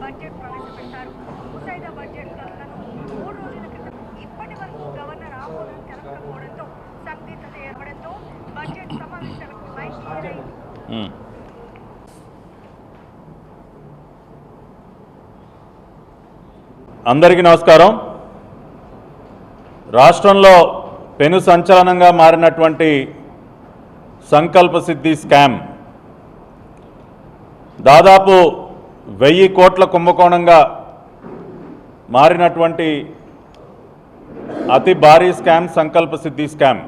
Budget ప్రవేశపెట్టారు ముసాయిదా బడ్జెట్లను మూడు రోజుల క్రితం ఇప్పటి వరకు గవర్నర్ ఆమోదం తెలపకపోవడంతో సందిగ్ధత ఏర్పడంతో బడ్జెట్ సమావేశాలకు లైన్ అందరికీ నమస్కారం. రాష్ట్రంలో పెను సంచలనంగా మారినటువంటి సంకల్ప సిద్ధి స్కామ్ దాదాపు వెయ్యి కోట్ల కుంభకోణంగా మారినటువంటి అతి భారీ స్కామ్ సంకల్ప సిద్ధి స్కామ్.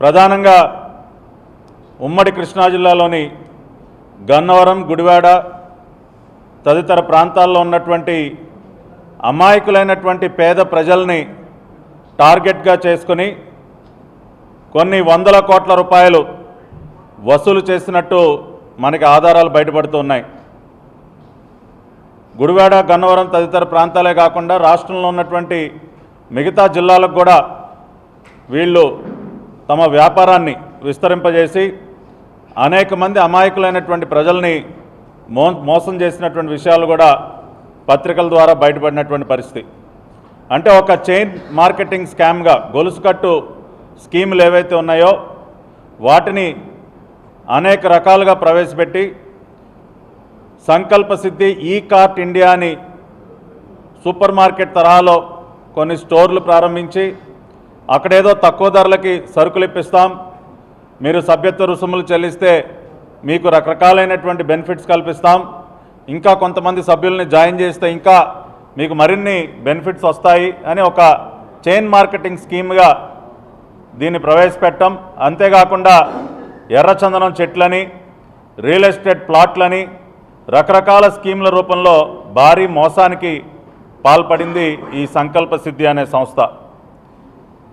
ప్రధానంగా ఉమ్మడి కృష్ణా జిల్లాలోని గన్నవరం గుడివాడ తదితర ప్రాంతాల్లో ఉన్నటువంటి అమాయకులైనటువంటి పేద ప్రజల్ని టార్గెట్గా చేసుకొని కొన్ని వందల కోట్ల రూపాయలు వసూలు చేసినట్టు మనకి ఆధారాలు బయటపడుతున్నాయి గుడివాడ గన్నవరం తదితర ప్రాంతాలే కాకుండా రాష్ట్రంలో ఉన్నటువంటి మిగతా జిల్లాలకు కూడా వీళ్ళు తమ వ్యాపారాన్ని విస్తరింపజేసి అనేక మంది అమాయకులైనటువంటి ప్రజల్ని మోసం చేసినటువంటి విషయాలు కూడా పత్రికల ద్వారా బయటపడినటువంటి పరిస్థితి. అంటే ఒక చైన్ మార్కెటింగ్ స్కామ్గా గొలుసుకట్టు స్కీములు ఏవైతే ఉన్నాయో వాటిని అనేక రకాలుగా ప్రవేశపెట్టి Sankalp Siddhi e cart India అని సూపర్ మార్కెట్ తరహాలో కొన్ని స్టోర్లు ప్రారంభించి అక్కడేదో తక్కువ ధరలకి సరుకులు ఇప్పిస్తాం. మీరు సభ్యత్వ రుసుములు చెల్లిస్తే మీకు రకరకాలైనటువంటి బెనిఫిట్స్ కల్పిస్తాం. ఇంకా కొంతమంది సభ్యుల్ని జాయిన్ చేస్తే ఇంకా మీకు మరిన్ని బెనిఫిట్స్ వస్తాయి అని ఒక చైన్ మార్కెటింగ్ స్కీమ్గా దీన్ని ప్రవేశపెట్టం. అంతేకాకుండా ఎర్రచందనం చెట్లని రియల్ ఎస్టేట్ ప్లాట్లని రకరకాల స్కీముల రూపంలో భారీ మోసానికి పాల్పడింది ఈ సంకల్ప సిద్ధి అనే సంస్థ.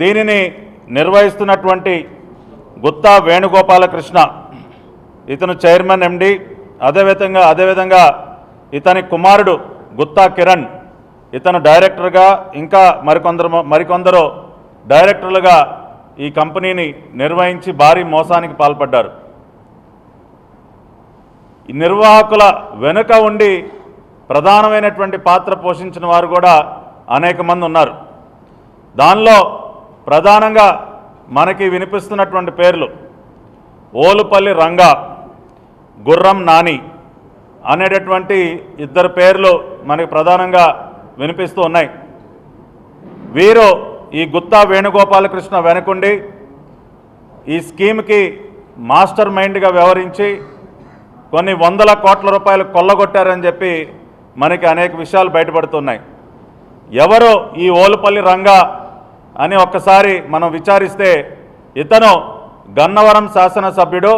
దీనిని నిర్వహిస్తున్నటువంటి గుత్తా వేణుగోపాలకృష్ణ ఇతను చైర్మన్ ఎండి అదేవిధంగా అదేవిధంగా ఇతని కుమారుడు గుత్తా కిరణ్ ఇతను డైరెక్టర్గా ఇంకా మరికొందరు మరికొందరు డైరెక్టర్లుగా ఈ కంపెనీని నిర్వహించి భారీ మోసానికి పాల్పడ్డారు. నిర్వాహకుల వెనుక ఉండి ప్రధానమైనటువంటి పాత్ర పోషించిన వారు కూడా అనేక మంది ఉన్నారు. దానిలో ప్రధానంగా మనకి వినిపిస్తున్నటువంటి పేర్లు ఓలుపల్లి రంగా గుర్రం నాని అనేటటువంటి ఇద్దరు పేర్లు మనకి ప్రధానంగా వినిపిస్తూ ఉన్నాయి. వీరు ఈ గుత్తా వేణుగోపాలకృష్ణ వెనకుండి ఈ స్కీమ్కి మాస్టర్ మైండ్గా వ్యవహరించి కొన్ని వందల కోట్ల రూపాయలు కొల్లగొట్టారని చెప్పి మనకి అనేక విషయాలు బయటపడుతున్నాయి. ఎవరు ఈ ఓలుపల్లి రంగా అని ఒక్కసారి మనం విచారిస్తే ఇతను గన్నవరం శాసనసభ్యుడు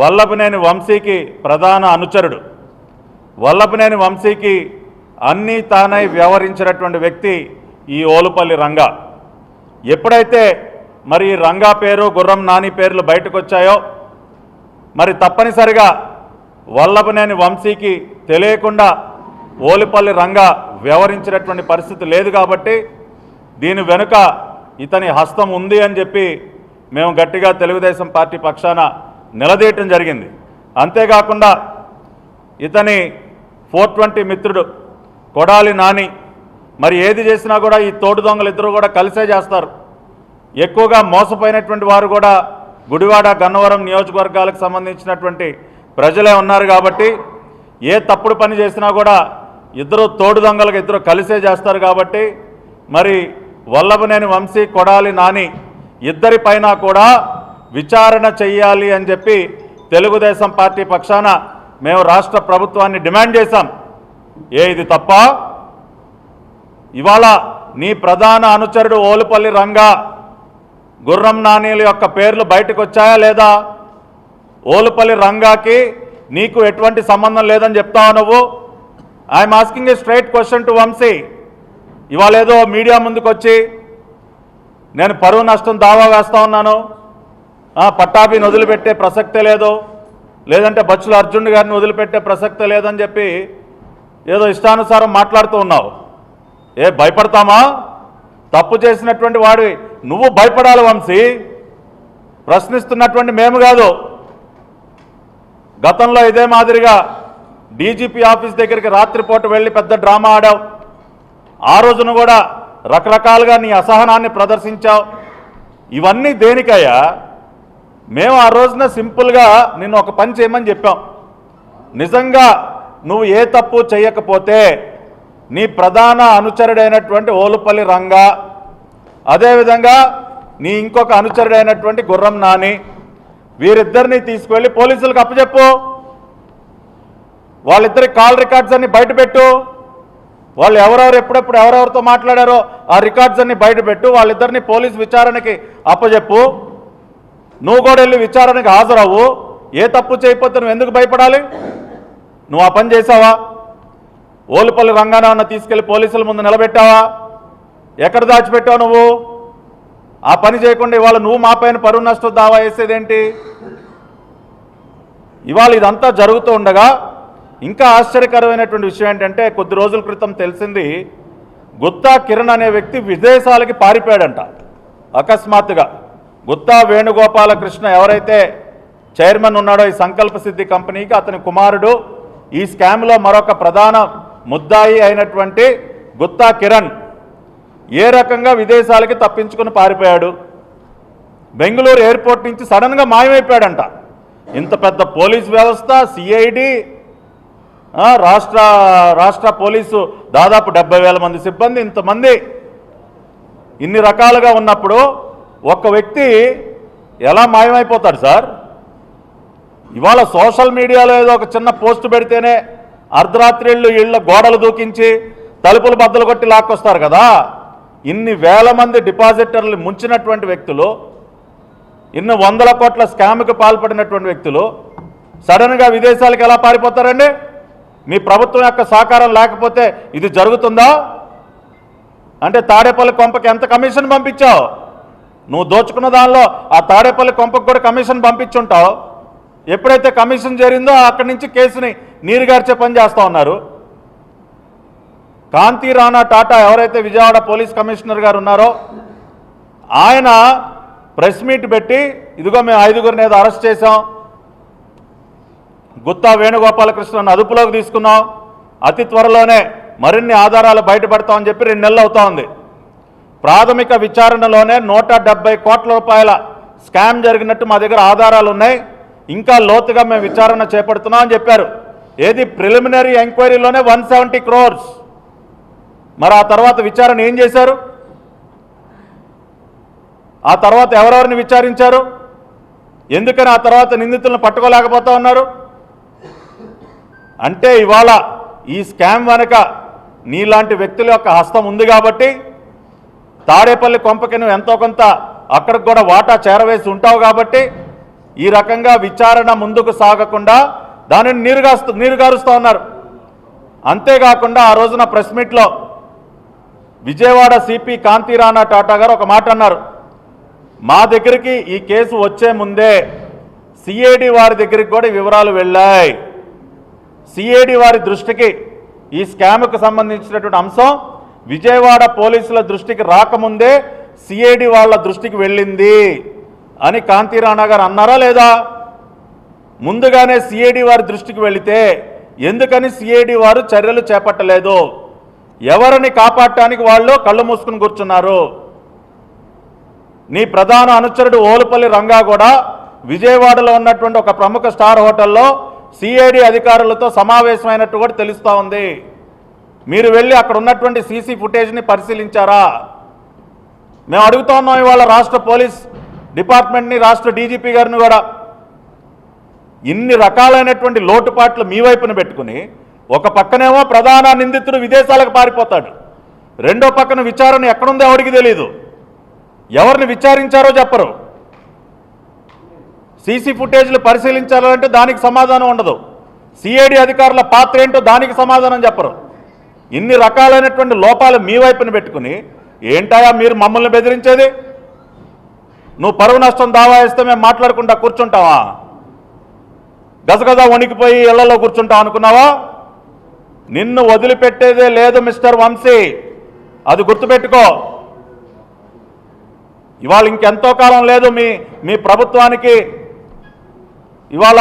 వల్లభనేని వంశీకి ప్రధాన అనుచరుడు. వల్లభనేని వంశీకి అన్నీ తానై వ్యవహరించినటువంటి వ్యక్తి ఈ ఓలుపల్లి రంగా. ఎప్పుడైతే మరి ఈ రంగా పేరు గుర్రం నాని పేర్లు బయటకు వచ్చాయో మరి తప్పనిసరిగా వల్లభనేని వంశీకి తెలియకుండా ఓలిపల్లి రంగా వ్యవహరించినటువంటి పరిస్థితి లేదు కాబట్టి దీని వెనుక ఇతని హస్తం ఉంది అని చెప్పి మేము గట్టిగా తెలుగుదేశం పార్టీ పక్షాన నిలదీయటం జరిగింది. అంతేకాకుండా ఇతని ఫోర్ ట్వంటీ మిత్రుడు కొడాలి నాని. మరి ఏది చేసినా కూడా ఈ తోడు దొంగలు ఇద్దరు కూడా కలిసే చేస్తారు. ఎక్కువగా మోసపోయినటువంటి వారు కూడా గుడివాడ గన్నవరం నియోజకవర్గాలకు సంబంధించినటువంటి ప్రజలే ఉన్నారు కాబట్టి ఏ తప్పుడు పని చేసినా కూడా ఇద్దరు తోడు దొంగలకు ఇద్దరు కలిసే చేస్తారు కాబట్టి మరి వల్లభనేని వంశీ కొడాలి నాని ఇద్దరిపైన కూడా విచారణ చెయ్యాలి అని చెప్పి తెలుగుదేశం పార్టీ పక్షాన మేము రాష్ట్ర ప్రభుత్వాన్ని డిమాండ్ చేశాం. ఏ ఇది తప్ప? ఇవాళ నీ ప్రధాన అనుచరుడు ఓలుపల్లి రంగా గుర్రం నానీల యొక్క పేర్లు బయటకు వచ్చాయా లేదా? ఓలుపల్లి రంగాకి నీకు ఎటువంటి సంబంధం లేదని చెప్తావు నువ్వు? I'm asking a straight question to Vamsi. ఇవాళ ఏదో మీడియా ముందుకు వచ్చి నేను పరువు నష్టం దావా వేస్తా ఉన్నాను. పట్టాభిని వదిలిపెట్టే ప్రసక్తే లేదు. లేదంటే బచ్చుల అర్జున్ గారిని వదిలిపెట్టే ప్రసక్తే లేదని చెప్పి ఏదో ఇష్టానుసారం మాట్లాడుతూ ఉన్నావు. ఏ భయపడతామా? తప్పు చేసినటువంటి వాడి నువ్వు భయపడాలి వంశీ. ప్రశ్నిస్తున్నటువంటి మేము కాదు. గతంలో ఇదే మాదిరిగా డీజీపీ ఆఫీస్ దగ్గరికి రాత్రిపూట వెళ్ళి పెద్ద డ్రామా ఆడావు. ఆ రోజున కూడా రకరకాలుగా నీ అసహనాన్ని ప్రదర్శించావు. ఇవన్నీ దేనికయ్యా? మేము ఆ రోజున సింపుల్గా నిన్ను ఒక పని చేయమని చెప్పాం. నిజంగా నువ్వు ఏ తప్పు చేయకపోతే నీ ప్రధాన అనుచరుడైనటువంటి ఓలుపల్లి రంగా అదేవిధంగా నీ ఇంకొక అనుచరుడైనటువంటి గుర్రం నాని వీరిద్దరిని తీసుకువెళ్ళి పోలీసులకు అప్పచెప్పు. వాళ్ళిద్దరి కాల్ రికార్డ్స్ అన్ని బయటపెట్టు. వాళ్ళు ఎవరెవరు ఎప్పుడెప్పుడు ఎవరెవరితో మాట్లాడారో ఆ రికార్డ్స్ అన్ని బయటపెట్టు. వాళ్ళిద్దరిని పోలీస్ విచారణకి అప్పచెప్పు. నువ్వు కూడా వెళ్ళి విచారణకి హాజరవు ఏ తప్పు చేయకపోతే నువ్వు ఎందుకు భయపడాలి? నువ్వు ఆ పని చేసావా? ఓలుపల్లి రంగానే తీసుకెళ్ళి పోలీసుల ముందు నిలబెట్టావా? ఎక్కడ దాచిపెట్టావు నువ్వు? ఆ పని చేయకుండా ఇవాళ నువ్వు మా పైన పరువు నష్టం దావా వేసేదేంటి ఇవాళ ఇదంతా జరుగుతూ ఉండగా ఇంకా ఆశ్చర్యకరమైనటువంటి విషయం ఏంటంటే కొద్ది రోజుల క్రితం తెలిసింది గుత్తా కిరణ్ అనే వ్యక్తి విదేశాలకి పారిపోయాడంట. అకస్మాత్తుగా. గుత్తా వేణుగోపాలకృష్ణ ఎవరైతే చైర్మన్ ఉన్నాడో ఈ సంకల్ప సిద్ధి కంపెనీకి అతని కుమారుడు ఈ స్కామ్లో మరొక ప్రధాన ముద్దాయి అయినటువంటి గుత్తా కిరణ్ ఏ రకంగా విదేశాలకి తప్పించుకుని పారిపోయాడు? బెంగళూరు ఎయిర్పోర్ట్ నుంచి సడన్గా మాయమైపోయాడంట. ఇంత పెద్ద పోలీస్ వ్యవస్థ సిఐడి రాష్ట్ర రాష్ట్ర పోలీసు దాదాపు డెబ్బై వేల మంది సిబ్బంది ఇంతమంది. ఇన్ని రకాలుగా ఉన్నప్పుడు ఒక వ్యక్తి ఎలా మాయమైపోతాడు సార్? ఇవాళ సోషల్ మీడియాలో ఏదో ఒక చిన్న పోస్ట్ పెడితేనే అర్ధరాత్రిళ్ళు ఇళ్ళ గోడలు దూకించి తలుపులు బద్దలు కొట్టి లాక్కొస్తారు కదా. ఇన్ని వేల మంది డిపాజిటర్లు ముంచినటువంటి వ్యక్తులు ఇన్ని వందల కోట్ల స్కామ్కి పాల్పడినటువంటి వ్యక్తులు సడన్గా విదేశాలకు ఎలా పారిపోతారండి? మీ ప్రభుత్వం యొక్క సహకారం లేకపోతే ఇది జరుగుతుందా? అంటే తాడేపల్లి కొంపకి ఎంత కమిషన్ పంపించావు? నువ్వు దోచుకున్న దానిలో ఆ తాడేపల్లి కొంపకు కూడా కమిషన్ పంపించుంటావు? ఎప్పుడైతే కమిషన్ చేరిందో అక్కడి నుంచి కేసుని నీరుగార్చే పని చేస్తా ఉన్నారు. కాంతి రాణా టాటా ఎవరైతే విజయవాడ పోలీస్ కమిషనర్ గారు ఉన్నారో ఆయన ప్రెస్ మీట్ పెట్టి ఇదిగో మేము ఐదుగురిని ఏదో అరెస్ట్ చేశాం. గుత్తా వేణుగోపాలకృష్ణను అదుపులోకి తీసుకున్నాం. అతి త్వరలోనే మరిన్ని ఆధారాలు బయటపడతామని చెప్పి రెండు నెలలు అవుతా ఉంది. ప్రాథమిక విచారణలోనే నూట కోట్ల రూపాయల స్కామ్ జరిగినట్టు మా దగ్గర ఆధారాలు ఉన్నాయి. ఇంకా లోతుగా మేము విచారణ చేపడుతున్నాం అని చెప్పారు. ఏది ప్రిలిమినరీ ఎంక్వైరీలోనే వన్ సెవెంటీ క్రోర్స్. మరి ఆ తర్వాత విచారణ ఏం చేశారు? ఆ తర్వాత ఎవరెవరిని విచారించారు? ఎందుకని ఆ తర్వాత నిందితులను పట్టుకోలేకపోతా ఉన్నారు? అంటే ఇవాళ ఈ స్కామ్ వెనక నీలాంటి వ్యక్తుల యొక్క హస్తం ఉంది కాబట్టి తాడేపల్లి కొంపకి నువ్వు ఎంతో కొంత అక్కడికి కూడా వాటా చేరవేసి ఉంటావు కాబట్టి ఈ రకంగా విచారణ ముందుకు సాగకుండా దానిని నీరుగాస్తూ నీరుగారుస్తూ ఉన్నారు. అంతేకాకుండా ఆ రోజున ప్రెస్ మీట్లో విజయవాడ సిపి కాంతిరాణా టాటా గారు ఒక మాట అన్నారు. మా దగ్గరికి ఈ కేసు వచ్చే ముందే సిఐడి వారి దగ్గరికి కూడా వివరాలు వెళ్ళాయి. సిఐడి వారి దృష్టికి ఈ స్కామ్కు సంబంధించినటువంటి అంశం విజయవాడ పోలీసుల దృష్టికి రాకముందే సిఐడి వాళ్ళ దృష్టికి వెళ్ళింది. అని కాంతి రాణా గారు అన్నారా లేదా? ముందుగానే సిఐడి వారి దృష్టికి వెళితే ఎందుకని సిఐడి వారు చర్యలు చేపట్టలేదు? ఎవరిని కాపాడటానికి వాళ్ళు కళ్ళు మూసుకుని కూర్చున్నారు? నీ ప్రధాన అనుచరుడు ఓలుపల్లి రంగా కూడా విజయవాడలో ఉన్నటువంటి ఒక ప్రముఖ స్టార్ హోటల్లో సిఐడి అధికారులతో సమావేశమైనట్టు కూడా తెలుస్తూ ఉంది. మీరు వెళ్ళి అక్కడ ఉన్నటువంటి సీసీ ఫుటేజ్ని పరిశీలించారా? మేము అడుగుతా ఉన్నాం ఇవాళ రాష్ట్ర పోలీస్ డిపార్ట్మెంట్ని రాష్ట్ర డీజీపీ గారిని కూడా ఇన్ని రకాలైనటువంటి లోటుపాట్లు మీ వైపున పెట్టుకుని ఒక పక్కనేమో ప్రధాన నిందితుడు విదేశాలకు పారిపోతాడు. రెండో పక్కన విచారణ ఎక్కడుందో ఎవరికి తెలియదు ఎవరిని విచారించారో చెప్పరు. సీసీ ఫుటేజ్లు పరిశీలించాలంటే దానికి సమాధానం ఉండదు. సిఐడి అధికారుల పాత్ర ఏంటో దానికి సమాధానం చెప్పరు. ఇన్ని రకాలైనటువంటి లోపాలు మీ వైపున పెట్టుకుని ఏంటాయా మీరు మమ్మల్ని బెదిరించేది? నువ్వు పరువు నష్టం దావా వేస్తే మేము మాట్లాడకుండా కూర్చుంటావా? గజగజ వణికిపోయి ఇళ్ళలో కూర్చుంటావు అనుకున్నావా? నిన్ను వదిలిపెట్టేదే లేదు మిస్టర్ వంశీ. అది గుర్తుపెట్టుకో. ఇవాళ ఇంకెంతో కాలం లేదు మీ మీ ప్రభుత్వానికి. ఇవాళ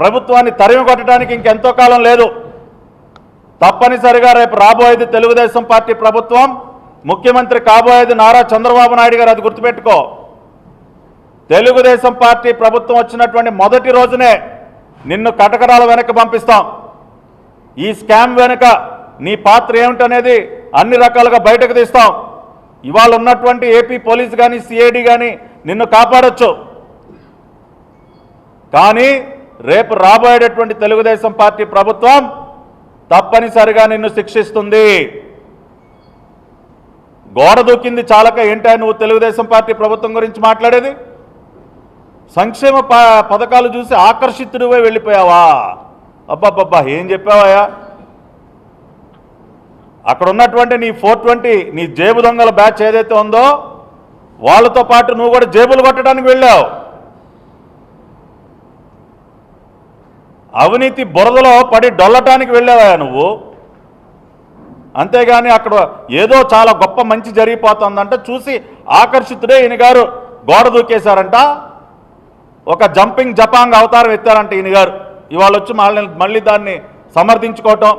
ప్రభుత్వాన్ని తరిమి కొట్టడానికి ఇంకెంతో కాలం లేదు. తప్పనిసరిగా రేపు రాబోయేది తెలుగుదేశం పార్టీ ప్రభుత్వం. ముఖ్యమంత్రి కాబోయేది నారా చంద్రబాబు నాయుడు గారు అది గుర్తుపెట్టుకో. తెలుగుదేశం పార్టీ ప్రభుత్వం వచ్చినటువంటి మొదటి రోజునే నిన్ను కటకడాల వెనక పంపిస్తాం. ఈ స్కామ్ వెనుక నీ పాత్ర ఏమిటనేది అన్ని రకాలుగా బయటకు తీస్తాం. ఇవాళ ఉన్నటువంటి ఏపీ పోలీస్ కానీ సిఐడి కానీ నిన్ను కాపాడొచ్చు. కానీ రేపు రాబోయేటటువంటి తెలుగుదేశం పార్టీ ప్రభుత్వం తప్పనిసరిగా నిన్ను శిక్షిస్తుంది. గోడ దూకింది చాలక ఏంటా నువ్వు తెలుగుదేశం పార్టీ ప్రభుత్వం గురించి మాట్లాడేది? సంక్షేమ ప- పథకాలు చూసి ఆకర్షితుడివై వెళ్ళిపోయావా? అబ్బబ్బబ్బా ఏం చెప్పావయ్యా? అక్కడ ఉన్నటువంటి నీ ఫోర్ ట్వంటీ నీ జేబు దొంగల బ్యాచ్ ఏదైతే ఉందో వాళ్ళతో పాటు నువ్వు కూడా జేబులు కొట్టడానికి వెళ్ళావు. అవినీతి బురదలో పడి డొల్లటానికి వెళ్ళావా నువ్వు. అంతేగాని అక్కడ ఏదో చాలా గొప్ప మంచి జరిగిపోతుందంటే చూసి ఆకర్షితుడే ఈయన గారు గోడ దూకేశారంట. ఒక జంపింగ్ జపాంగ్ అవతారం ఎత్తారంటే ఈయన గారు. ఇవాళ వచ్చి మళ్ళీ మళ్ళీ దాన్ని సమర్థించుకోవటం.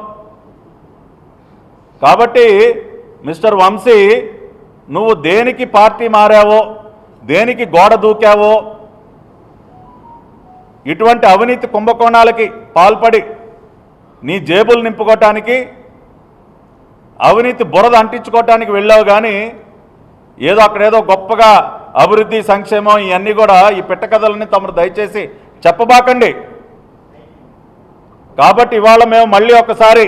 కాబట్టి మిస్టర్ వంశీ నువ్వు దేనికి పార్టీ మారావో దేనికి గోడ దూకావో ఇటువంటి అవినీతి కుంభకోణాలకి పాల్పడి నీ జేబులు నింపుకోవటానికి అవినీతి బురద అంటించుకోవటానికి వెళ్ళావు కానీ ఏదో అక్కడేదో గొప్పగా అభివృద్ధి సంక్షేమం ఇవన్నీ కూడా ఈ పిట్టకథలని తమరు దయచేసి చెప్పబాకండి. కాబట్టి ఇవాళ మేము మళ్ళీ ఒకసారి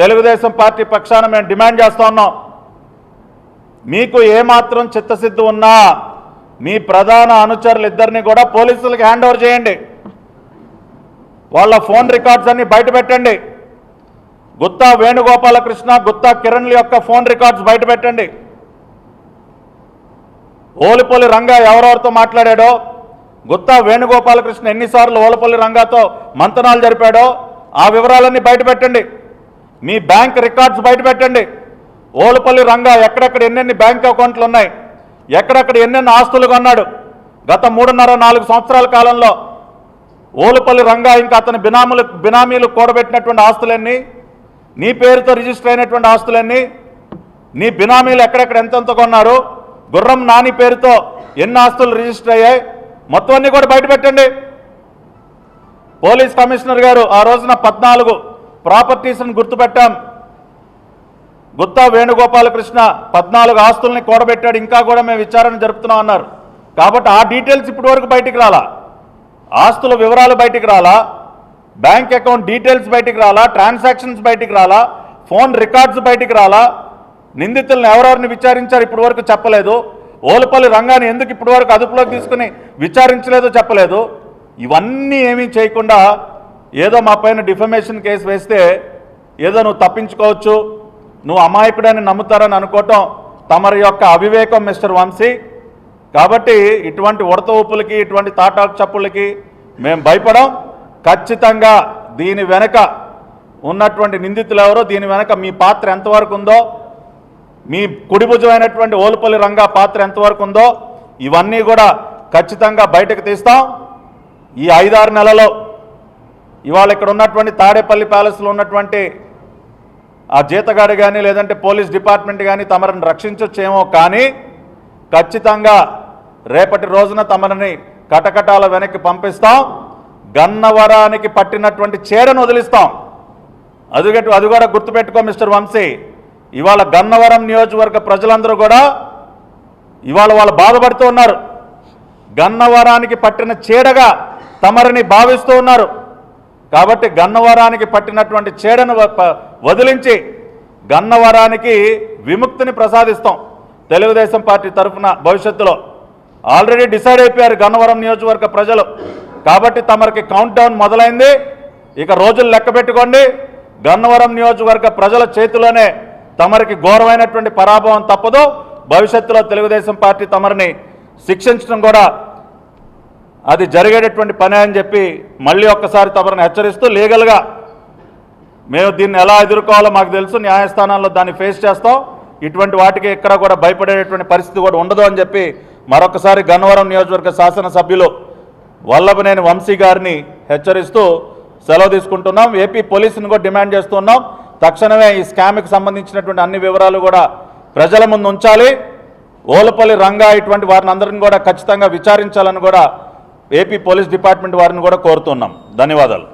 తెలుగుదేశం పార్టీ పక్షాన మేము డిమాండ్ చేస్తూ ఉన్నాం. మీకు ఏమాత్రం చిత్తశుద్ధి ఉన్నా మీ ప్రధాన అనుచరులు ఇద్దరిని కూడా పోలీసులకు హ్యాండ్ ఓవర్ చేయండి. వాళ్ళ ఫోన్ రికార్డ్స్ అన్ని బయట పెట్టండి. గుత్తా వేణుగోపాలకృష్ణ గుత్తా కిరణ్ల యొక్క ఫోన్ రికార్డ్స్ బయట పెట్టండి. ఓలిపల్లి రంగా ఎవరెవరితో మాట్లాడాడో? గుత్తా వేణుగోపాలకృష్ణ ఎన్నిసార్లు ఓలపల్లి రంగాతో మంతనాలు జరిపాడో? ఆ వివరాలన్నీ బయట పెట్టండి మీ బ్యాంక్ రికార్డ్స్ బయట పెట్టండి ఓలపల్లి రంగా ఎక్కడెక్కడ ఎన్నెన్ని బ్యాంక్ అకౌంట్లు ఉన్నాయి? ఎక్కడెక్కడ ఎన్నెన్ని ఆస్తులు కొన్నాడు? గత మూడున్నర నాలుగు సంవత్సరాల కాలంలో ఓలుపల్లి రంగా ఇంకా అతని బినాములు బినామీలు కూడబెట్టినటువంటి ఆస్తులన్నీ? నీ పేరుతో రిజిస్టర్ అయినటువంటి ఆస్తులన్నీ? నీ బినామీలు ఎక్కడెక్కడ ఎంతెంత కొన్నారు? గుర్రం నాని పేరుతో ఎన్ని ఆస్తులు రిజిస్టర్ అయ్యాయి? మొత్తం అన్ని కూడా బయటపెట్టండి పోలీస్ కమిషనర్ గారు ఆ రోజున పద్నాలుగు ప్రాపర్టీస్ని గుర్తుపెట్టాం. గుత్తా వేణుగోపాలకృష్ణ పద్నాలుగు ఆస్తుల్ని కూడబెట్టాడు. ఇంకా కూడా మేము విచారణ జరుపుతున్నాం అన్నారు. కాబట్టి ఆ డీటెయిల్స్ ఇప్పటి వరకు బయటికి రాలా? ఆస్తుల వివరాలు బయటికి రాలా? బ్యాంక్ అకౌంట్ డీటెయిల్స్ బయటికి రాలా? ట్రాన్సాక్షన్స్ బయటికి రాలా? ఫోన్ రికార్డ్స్ బయటికి రాలా? నిందితులను ఎవరెవరిని విచారించారు ఇప్పటి వరకు చెప్పలేదు. ఓలపల్లి రంగాన్ని ఎందుకు ఇప్పటి వరకు అదుపులోకి తీసుకుని విచారించలేదో చెప్పలేదు. ఇవన్నీ ఏమీ చేయకుండా ఏదో మా పైన డిఫమేషన్ కేసు వేస్తే ఏదో నువ్వు తప్పించుకోవచ్చు నువ్వు అమాయకుడని నమ్ముతారని అనుకోవటం తమరి యొక్క అవివేకం మిస్టర్ వంశీ. కాబట్టి ఇటువంటి ఉడత ఊపులకి ఇటువంటి తాటాకు చప్పులకి మేము భయపడం. ఖచ్చితంగా దీని వెనక ఉన్నటువంటి నిందితులు ఎవరో దీని వెనక మీ పాత్ర ఎంతవరకు ఉందో మీ కుడిభుజమైనటువంటి ఓలుపల్లి రంగా పాత్ర ఎంతవరకు ఉందో ఇవన్నీ కూడా ఖచ్చితంగా బయటకు తీస్తాం. ఈ ఐదారు నెలలో ఇవాళ ఇక్కడ ఉన్నటువంటి తాడేపల్లి ప్యాలెస్లో ఉన్నటువంటి ఆ జీతగాడు కానీ లేదంటే పోలీస్ డిపార్ట్మెంట్ కానీ తమరిని రక్షించొచ్చేమో కానీ ఖచ్చితంగా రేపటి రోజున తమరిని కటకటాల వెనక్కి పంపిస్తాం. గన్నవరానికి పట్టినటువంటి చీరను వదిలిస్తాం. అదిగట్టు అది కూడా గుర్తుపెట్టుకో మిస్టర్ వంశీ. ఇవాళ గన్నవరం నియోజకవర్గ ప్రజలందరూ కూడా ఇవాళ వాళ్ళు బాధపడుతూ ఉన్నారు. గన్నవరానికి పట్టిన చీడగా తమరిని భావిస్తూ ఉన్నారు. కాబట్టి గన్నవరానికి పట్టినటువంటి చీడను వ- ప- వదిలించి గన్నవరానికి విముక్తిని ప్రసాదిస్తాం తెలుగుదేశం పార్టీ తరఫున భవిష్యత్తులో. ఆల్రెడీ డిసైడ్ అయిపోయారు గన్నవరం నియోజకవర్గ ప్రజలు. కాబట్టి తమరికి కౌంట్ డౌన్ మొదలైంది. ఇక రోజులు లెక్క పెట్టుకోండి. గన్నవరం నియోజకవర్గ ప్రజల చేతిలోనే తమరికి ఘోరమైనటువంటి పరాభవం తప్పదు భవిష్యత్తులో తెలుగుదేశం పార్టీ తమరిని శిక్షించడం కూడా అది జరిగేటటువంటి పని అని చెప్పి మళ్ళీ ఒక్కసారి తమరిని హెచ్చరిస్తూ లీగల్గా మేము దీన్ని ఎలా ఎదుర్కోవాలో మాకు తెలుసు న్యాయస్థానాల్లో దాన్ని ఫేస్ చేస్తాం. ఇటువంటి వాటికి ఎక్కడ కూడా భయపడేటటువంటి పరిస్థితి కూడా ఉండదు అని చెప్పి మరొకసారి గన్నవరం నియోజకవర్గ శాసనసభ్యులు వల్లభనేని వంశీ గారిని హెచ్చరిస్తూ సెలవు తీసుకుంటున్నాం. ఏపీ పోలీసుని కూడా డిమాండ్ చేస్తున్నాం. తక్షణమే ఈ స్కామ్కి సంబంధించినటువంటి అన్ని వివరాలు కూడా ప్రజల ముందు ఉంచాలి. ఓలపల్లి రంగా ఇటువంటి వారిని అందరిని కూడా ఖచ్చితంగా విచారించాలని కూడా ఏపీ పోలీస్ డిపార్ట్మెంట్ వారిని కూడా కోరుతున్నాం. ధన్యవాదాలు.